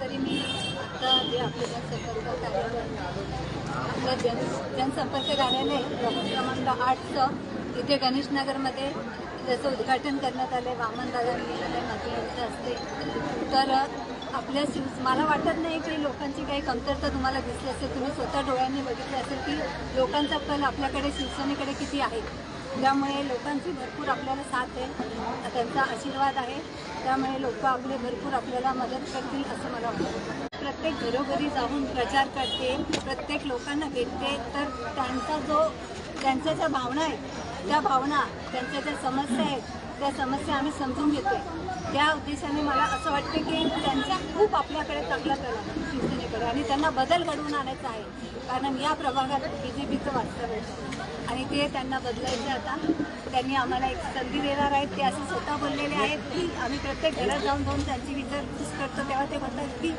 तरी मी आता जे आपले जनसंपर्क कार्यालय आपलं जन जनसंपर्क कार्यालय क्रमांक आठचं इथे गणेशनगरमध्ये त्याचं उद्घाटन करण्यात आलं आहे वामनदादांनी केलेलं आहे मंत्री यांच्या तर आपल्या शिव मला वाटत नाही की लोकांची काही कमतरता तुम्हाला दिसली असेल तुम्ही स्वतः डोळ्यांनी बघितलं असेल की लोकांचा कल आपल्याकडे शिवसेनेकडे किती आहे. त्यामुळे लोकांची भरपूर आपल्याला साथ आहे. त्यांचा आशीर्वाद आहे. त्यामुळे लोक आपले भरपूर आपल्याला मदत करतील असं मला वाटतं. प्रत्येक घरोघरी जाऊन प्रचार करते प्रत्येक लोकांना भेटते तर त्यांचा जो त्यांच्या ज्या भावना आहेत त्या भावना त्यांच्या ज्या समस्या आहेत त्या समस्या आम्ही समजून घेतो त्या उद्देशाने मला असं वाटतं की त्यांचा खूप आपल्याकडे चांगला करा शिवसेनेकडे. आणि त्यांना बदल घडवून आणायचा आहे. कारण या प्रभागात बी जे पीचं वास्तव्य आहे ते त्यांना बदलायचं आता. त्यांनी आम्हाला एक संधी देणार आहेत. ते असे स्वतः बोललेले आहेत की आम्ही प्रत्येक घरात जाऊन जाऊन त्यांची विचारपूस करतो. तेव्हा ते म्हणतात की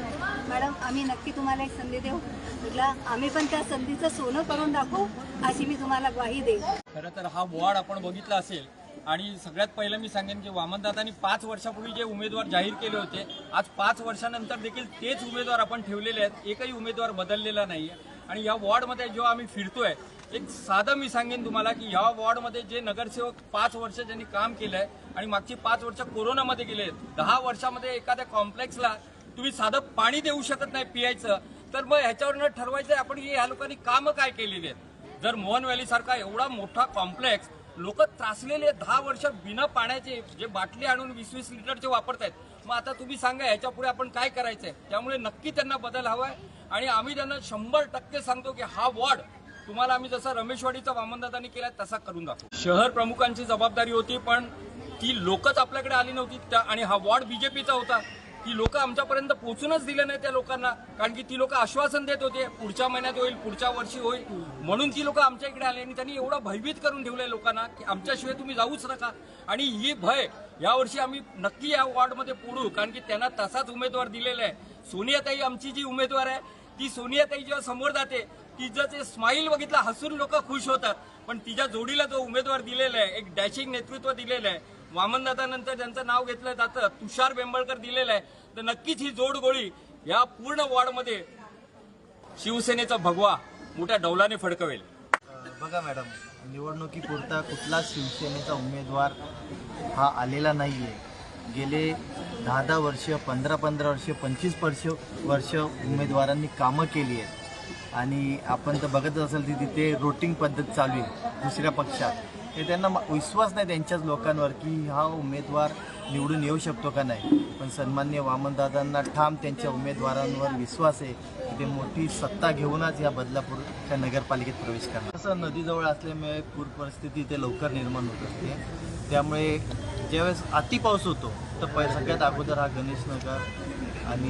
मॅडम आम्ही नक्की तुम्हाला एक संधी देऊ. म्हटलं आम्ही पण त्या संधीचं सोनं करून दाखवू अशी मी तुम्हाला ग्वाही देईन. खरं तर हा वॉर्ड आपण बघितला असेल. आणि सगळ्यात पहिलं मी सांगेन की वामनदादांनी पाच वर्षापूर्वी जे उमेदवार जाहीर केले होते आज पाच वर्षानंतर देखील तेच उमेदवार आपण ठेवलेले आहेत. एकही उमेदवार बदललेला नाही आणि या वॉर्डमध्ये जेव्हा आम्ही फिरतोय एक साधं मी सांगेन तुम्हाला की या वॉर्डमध्ये जे नगरसेवक पाच वर्ष ज्यांनी काम केलं आहे आणि मागची पाच वर्ष कोरोनामध्ये गेले आहेत दहा वर्षामध्ये एखाद्या कॉम्प्लेक्सला तुम्ही साधं पाणी देऊ शकत नाही पियायचं तर मग ह्याच्यावरनं ठरवायचं आहे आपण की ह्या लोकांनी कामं काय केलेली आहेत. जर मोहन व्हॅली सारखा एवढा मोठा कॉम्प्लेक्स लोक त्रासलेले दहा वर्ष बिना पाण्याचे जे बाटली आणून वीस वीस लिटरचे वापरतायत मग आता तुम्ही सांगा ह्याच्या पुढे आपण काय करायचंय? त्यामुळे नक्की त्यांना बदल हवाय आणि आम्ही त्यांना शंभर टक्के सांगतो की हा वॉर्ड तुम्हाला आम्ही जसा रमेशवाडीचा वामनदादांनी केला तसा करून दाखवू. शहर प्रमुखांची जबाबदारी होती पण ती लोकच आपल्याकडे आली नव्हती. त्या आणि हा वॉर्ड बीजेपीचा होता. ती लोक आमच्यापर्यंत पोहोचूनच दिले नाही त्या लोकांना. कारण की ती लोक आश्वासन देत होते पुढच्या महिन्यात होईल पुढच्या वर्षी होईल. म्हणून ती लोक आमच्या इकडे आले आणि त्यांनी एवढं भयभीत करून ठेवलंय लोकांना की आमच्याशिवाय तुम्ही जाऊच नका. आणि ही भय यावर्षी आम्ही नक्की या वॉर्डमध्ये पोडू कारण की त्यांना तसाच उमेदवार दिलेला आहे. सोनियाताई आमची जी उमेदवार आहे ती सोनियाताई जेव्हा समोर जाते तिचं ते स्माईल बघितलं हसून लोक खुश होतात. पण तिच्या जोडीला जो उमेदवार दिलेला आहे एक डॅशिंग नेतृत्व दिलेलं आहे वामनदादानंतर ज्यांचं नाव घेतलं जातं तुषार बेंबळकर दिलेलं आहे तर नक्कीच ही जोड गोळी या पूर्ण वॉर्डमध्ये शिवसेनेचा भगवा मोठ्या डौलाने फडकवेल. बघा मॅडम निवडणुकीपुरता कुठला शिवसेनेचा उमेदवार हा आलेला नाही आहे गेले दहा दहा वर्ष पंधरा पंधरा वर्ष पंचवीस वर्ष वर्ष उमेदवारांनी कामं केली आहेत. आणि आपण तर बघतच असेल की तिथे रोटिंग पद्धत चालू आहे दुसऱ्या पक्षात. हे त्यांना विश्वास नाही त्यांच्याच लोकांवर की हा उमेदवार निवडून येऊ शकतो का नाही. पण सन्मान्य वामनदादांना ठाम त्यांच्या उमेदवारांवर विश्वास आहे की ते मोठी सत्ता घेऊनच या बदलापूरच्या नगरपालिकेत प्रवेश करणार. तसं नदीजवळ असल्यामुळे पूर परिस्थिती इथे लवकर निर्माण होत असते. त्यामुळे ज्यावेळेस अति पाऊस होतो तर पहि सगळ्यात अगोदर हा गणेश नगर आणि